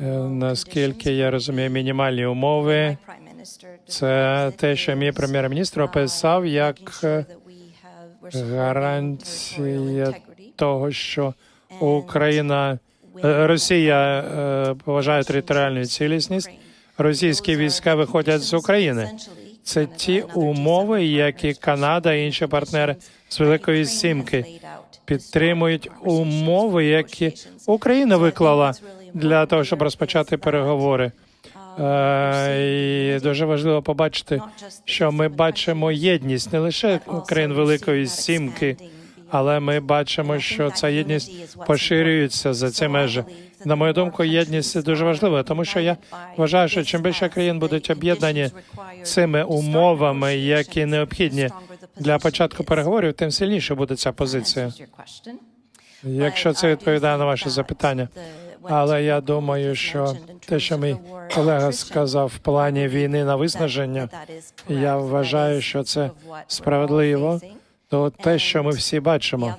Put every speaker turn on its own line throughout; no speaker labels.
Е, Наскільки я розумію, мінімальні умови це те, що мій прем'єр-міністр описав як гарантія того, що Україна е, Росія е, поважає територіальну цілісність. Російські війська виходять з України. Це ті умови, які Канада і інші партнери з Великої Сімки підтримують умови, які Україна виклала для того, щоб розпочати переговори. Е, І дуже важливо побачити, що ми бачимо єдність не лише країн Великої Сімки, але ми бачимо, що ця єдність поширюється за ці межі. На мою думку, єдність дуже важлива, тому що я вважаю, що чим більше країн будуть об'єднані цими умовами, які необхідні для початку переговорів, тим сильніше буде ця позиція. Якщо це відповідає на ваше запитання, але я думаю, що те, що мій колега сказав в плані війни на виснаження, я вважаю, що це справедливо. То те, що ми всі бачимо,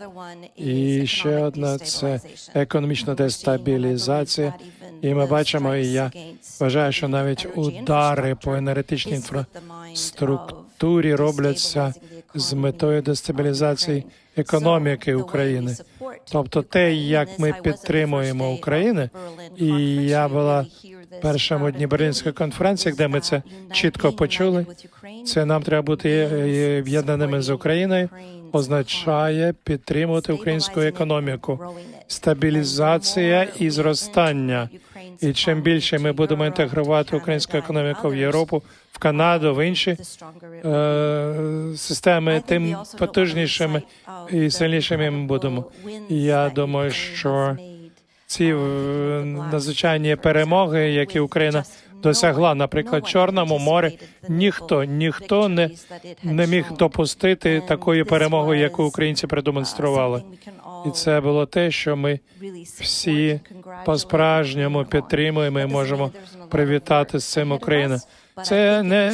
і ще одне це економічна дестабілізація. І ми бачимо, і я вважаю, що навіть удари по енергетичній інфраструктурі робляться з метою дестабілізації економіки України. Тобто, те, як ми підтримуємо Україну, і я була в першому дні Берлінської конференції, де ми це чітко почули. Це нам треба бути об'єднаними з Україною. Означає підтримувати українську економіку, стабілізація і зростання. І чим більше ми будемо інтегрувати українську економіку в Європу, в Канаду, в інші е, системи, тим потужнішими і сильнішими ми будемо. Я думаю, що ці е, надзвичайні перемоги, які Україна досягла, наприклад, Чорному морі, ніхто ніхто не, не міг допустити такої перемоги, яку українці продемонстрували. І це було те, що ми всі по справжньому підтримуємо і можемо привітати з цим Україну. Це не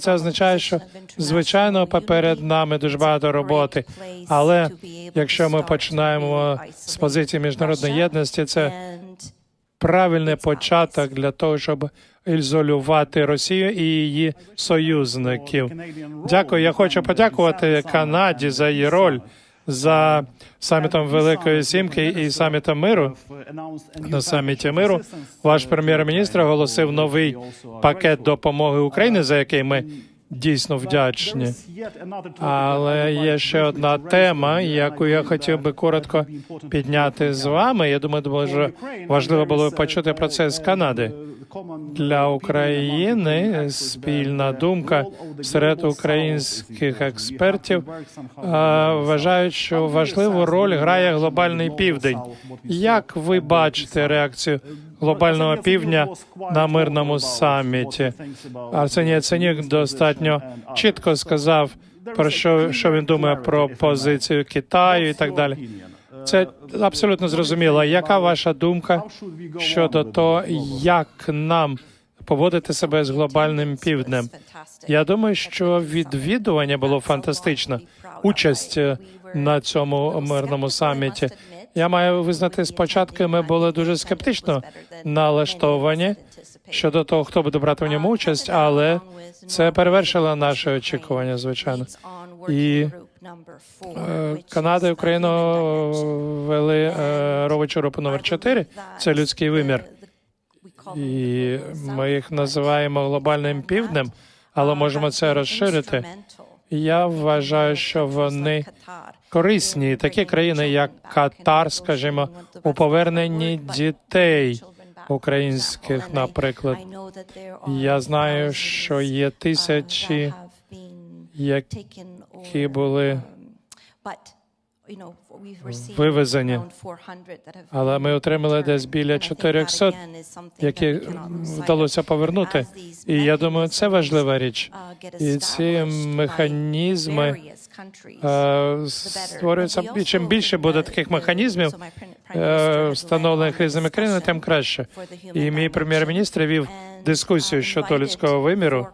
це означає, що звичайно поперед нами дуже багато роботи. Але якщо ми починаємо з позиції міжнародної єдності, це правильний початок для того, щоб ізолювати Росію і її союзників. Дякую. Я хочу подякувати Канаді за її роль за самітом Великої Сімки і самітом миру. На саміті миру ваш прем'єр-міністр оголосив новий пакет допомоги Україні, за який ми дійсно вдячні. Але є ще одна тема, яку я хотів би коротко підняти з вами. Я думаю, дуже важливо було почути про це з Канади. Для України спільна думка серед українських експертів вважають, що важливу роль грає глобальний південь. Як ви бачите реакцію глобального півдня на мирному саміті? Арсеній Яценюк достатньо чітко сказав про що, що він думає про позицію Китаю і так далі. Це абсолютно зрозуміло. Яка ваша думка щодо того, як нам поводити себе з глобальним півднем? Я думаю, що відвідування було фантастично. Участь на цьому мирному саміті. Я маю визнати, спочатку ми були дуже скептично налаштовані щодо того, хто буде брати в ньому участь, але це перевершило наші очікування, звичайно. І Канада і Україна ввели робочу групу номер 4 Це людський вимір. І ми їх називаємо глобальним півднем, але можемо це розширити. Я вважаю, що вони корисні. Такі країни, як Катар, скажімо, у поверненні дітей українських, наприклад. Я знаю, що є тисячі, які були вивезені. але ми отримали десь біля 400, які вдалося повернути. І я думаю, це важлива річ. І ці механізми створюється. І чим більше буде таких механізмів, е, встановлених різними країнами, тим краще. І мій прем'єр-міністр вів дискусію щодо людського виміру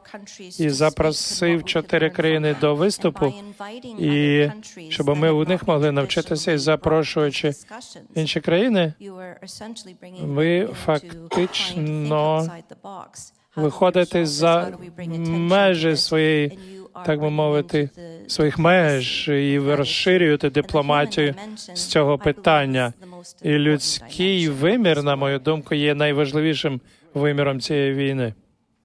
і запросив чотири країни до виступу, і щоб ми у них могли навчитися, і запрошуючи інші країни,
ви фактично
виходите за межі своєї, так би мовити, своїх меж, і ви розширюєте дипломатію з цього питання. І людський вимір, на мою думку, є найважливішим виміром цієї війни.